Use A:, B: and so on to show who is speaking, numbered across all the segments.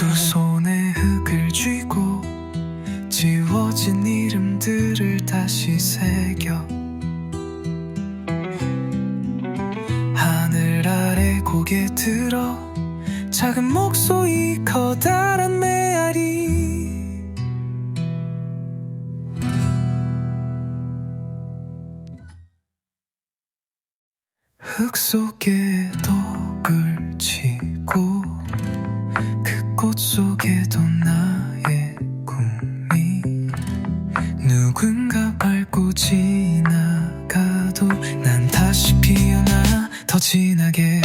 A: 두 손에 흙을 쥐고 지워진 이름들을 다시 새겨. 하늘 아래 고개 들어 작은 목소리 커다란 메아리. 흙 속에도 지나가도 난 다시 피어나 더 진하게.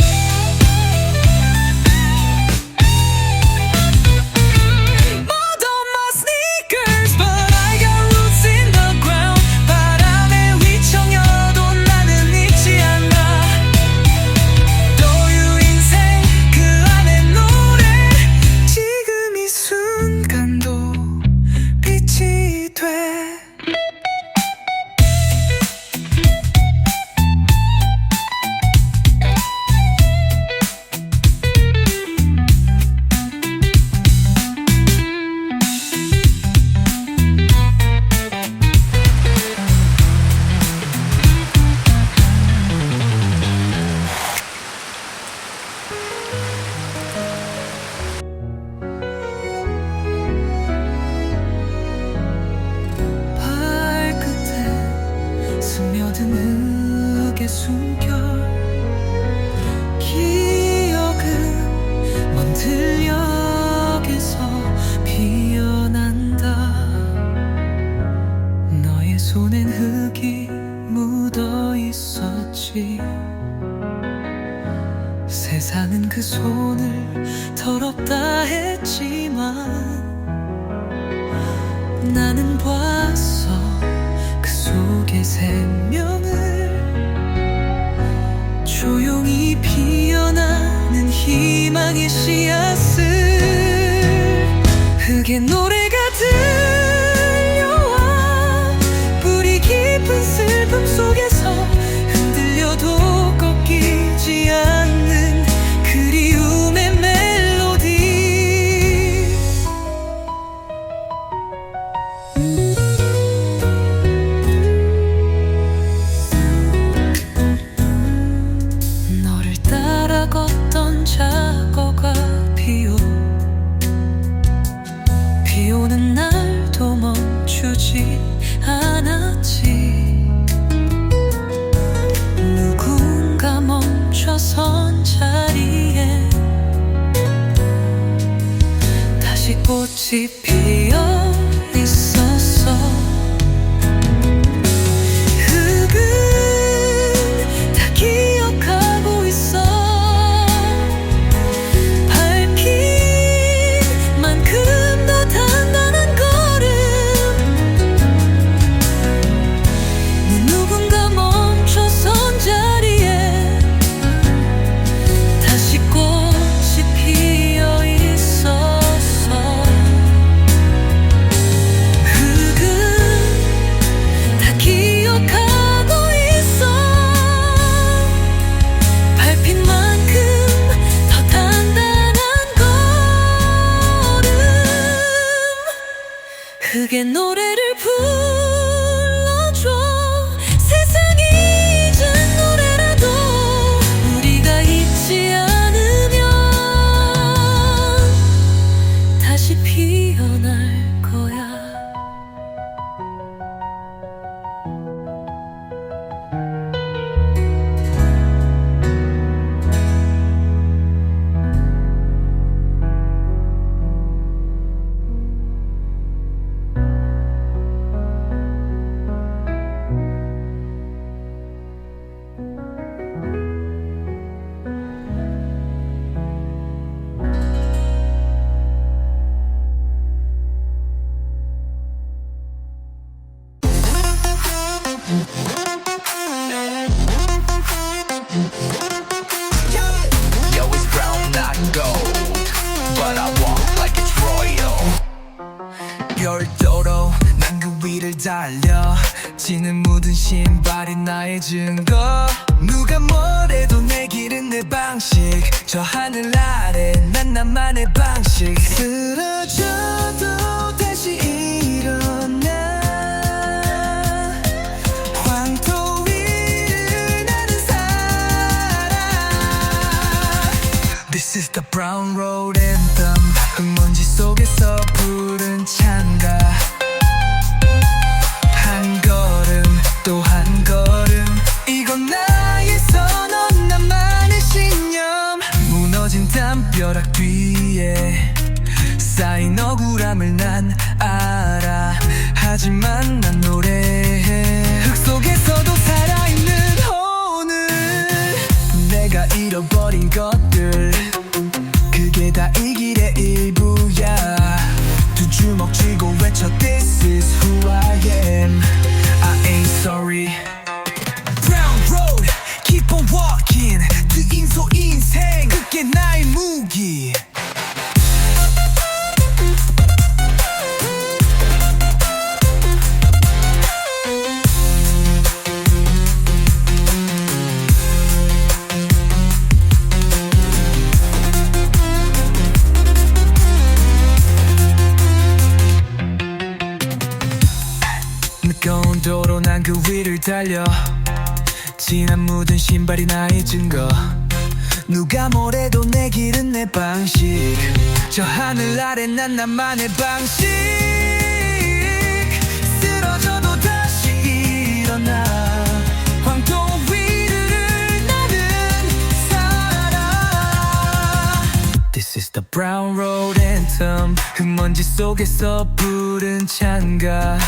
A: 나는 봤어. 그 속의 생명을. 조용히 피어나는 희망의 씨앗을. 흙에 노래 주지 않았지. 누군가 멈춰선 자리에 다시 꽃이 피 그게 노래를 부르 위를 달려 지는 묻은 신발이 나의 증거. 누가 뭐래도 내 길은 내 방식. 저 하늘 아래 난 나만의 방식. 쓰러져도 다시 일어나. 황토 위를 나는 사람. This is the brown road anthem. 흙먼지 속에서 부른 찬가 하지만 난 노래해. 흙 속에서도 살아있는 오늘 내가 잃어버린 것들. 그게 다 이 길의 일부야. 두 주먹 쥐고 외쳐 This is who I am 그 위를 달려. 진한 묻은 신발이 나의 증거. 누가 뭐래도 내 길은 내 방식. 저 하늘 아래 난 나만의 방식. 쓰러져도 다시 일어나. 황토 위를 나는 살아. This is the brown road anthem. 흙먼지 속에서 부른 찬가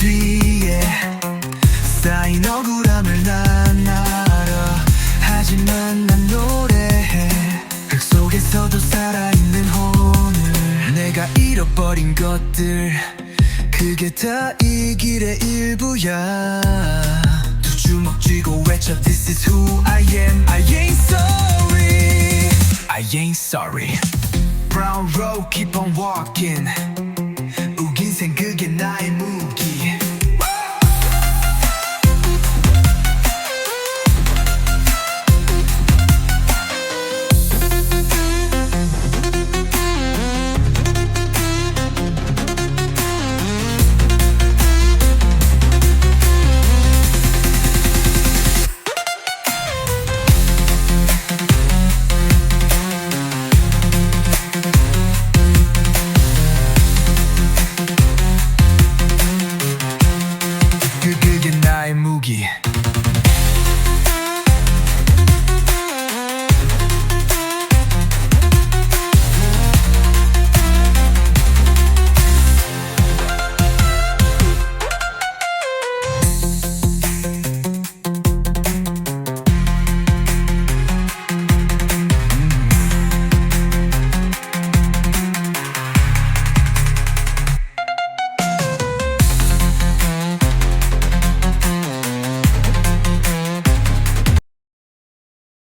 A: 뒤에 쌓인 억울함을 난 알아 하지만 난 노래해 흙 속에서도 살아있는 오늘 내가 잃어버린 것들 그게 다 이 길의 일부야 두 주먹 쥐고 외쳐 This is who I am I ain't sorry I ain't sorry Brown road keep on walking